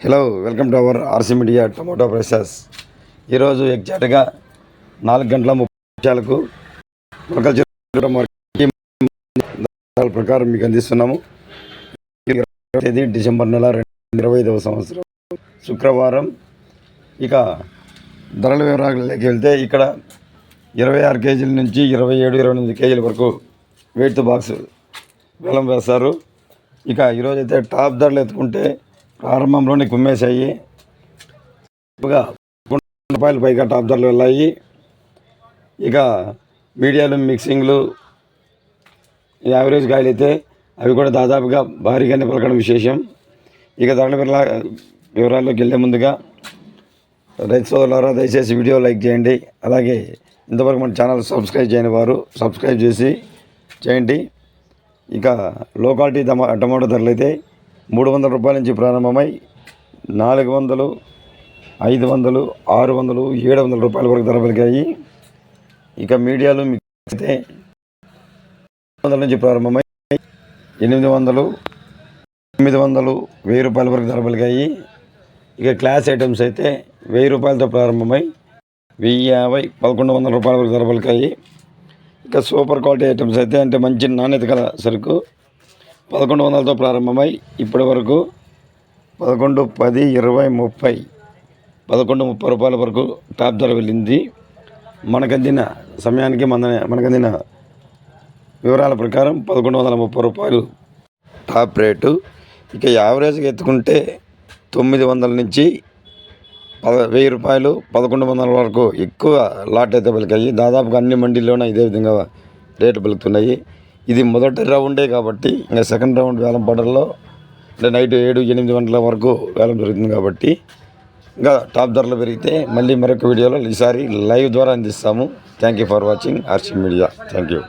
Hello welcome to our RC media tomato prices ఈరోజు ఎగ్జాక్ట్గా నాలుగు గంటల ముప్పై నిమిషాలకు లోకల్ మార్కెట్ ప్రకారం మీకు అందిస్తున్నాము. తేదీ డిసెంబర్ నెల రెండు ఇరవై ఐదవ సంవత్సరం శుక్రవారం. ఇక ధరల వివరాలకి వెళ్తే ఇక్కడ ఇరవై ఆరు కేజీల నుంచి ఇరవై ఏడు ఇరవై ఎనిమిది కేజీల వరకు వెయిట్ బాక్స్ వేలం వేస్తారు ఇక ఈరోజు అయితే టాప్ ధరలు ఎత్తుకుంటే ప్రారంభంలోనే గుమ్మేశాయి. ఎక్కువగా రూపాయలు పైగా టాప్ ధరలు వెళ్ళాయి. ఇక మీడియాలు మిక్సింగ్లు యావరేజ్ కాయలు అయితే అవి కూడా దాదాపుగా భారీగానే పలకడం విశేషం. ఇక ధరల పిల్ల వివరాల్లోకి వెళ్ళే ముందుగా రైతు సోదరులారా దయచేసి వీడియో లైక్ చేయండి. అలాగే ఇంతవరకు మన ఛానల్ సబ్స్క్రైబ్ చేయని వారు సబ్స్క్రైబ్ చేసి చేయండి. ఇక లో క్వాలిటీ టమాటో ధరలు అయితే మూడు వందల రూపాయల నుంచి ప్రారంభమై నాలుగు వందలు ఐదు వందలు ఆరు వందలు ఏడు వందల రూపాయల వరకు ధర పలికాయి ఇక మీడియాలు మీకు అయితే వందల నుంచి ప్రారంభమై ఎనిమిది వందలు తొమ్మిది వందలు వెయ్యి రూపాయల వరకు ధర పలికాయి ఇక క్లాస్ ఐటమ్స్ అయితే వెయ్యి రూపాయలతో ప్రారంభమై వెయ్యి యాభై పదకొండు వందల రూపాయల వరకు ధర పలికాయి ఇక సూపర్ క్వాలిటీ ఐటమ్స్ అయితే అంటే మంచి నాణ్యత గల సరుకు. పదకొండు వందలతో ప్రారంభమై ఇప్పటి వరకు పదకొండు పది ఇరవై ముప్పై పదకొండు ముప్పై రూపాయల వరకు టాప్ ధర వెళ్ళింది. మనకందిన సమయానికి మన మనకందిన వివరాల ప్రకారం పదకొండు వందల ముప్పై రూపాయలు టాప్ రేటు. ఇక యావరేజ్గా ఎత్తుకుంటే తొమ్మిది వందల నుంచి పద వెయ్యి రూపాయలు పదకొండు వందల వరకు ఎక్కువ లాట్ అయితే పలికాయి. దాదాపుగా అన్ని మండీల్లోనే ఇదే విధంగా రేటు పలుకుతున్నాయి. ఇది మొదటి రౌండే కాబట్టి ఇంకా సెకండ్ రౌండ్ వేలం పడల్లో అంటే నైట్ ఏడు ఎనిమిది గంటల వరకు వేలం జరుగుతుంది కాబట్టి ఇంకా టాప్ ధరలు పెరిగితే మళ్ళీ మరొక వీడియోలో ఈసారి లైవ్ ద్వారా అందిస్తాము. Thank you for watching Arshi media thank you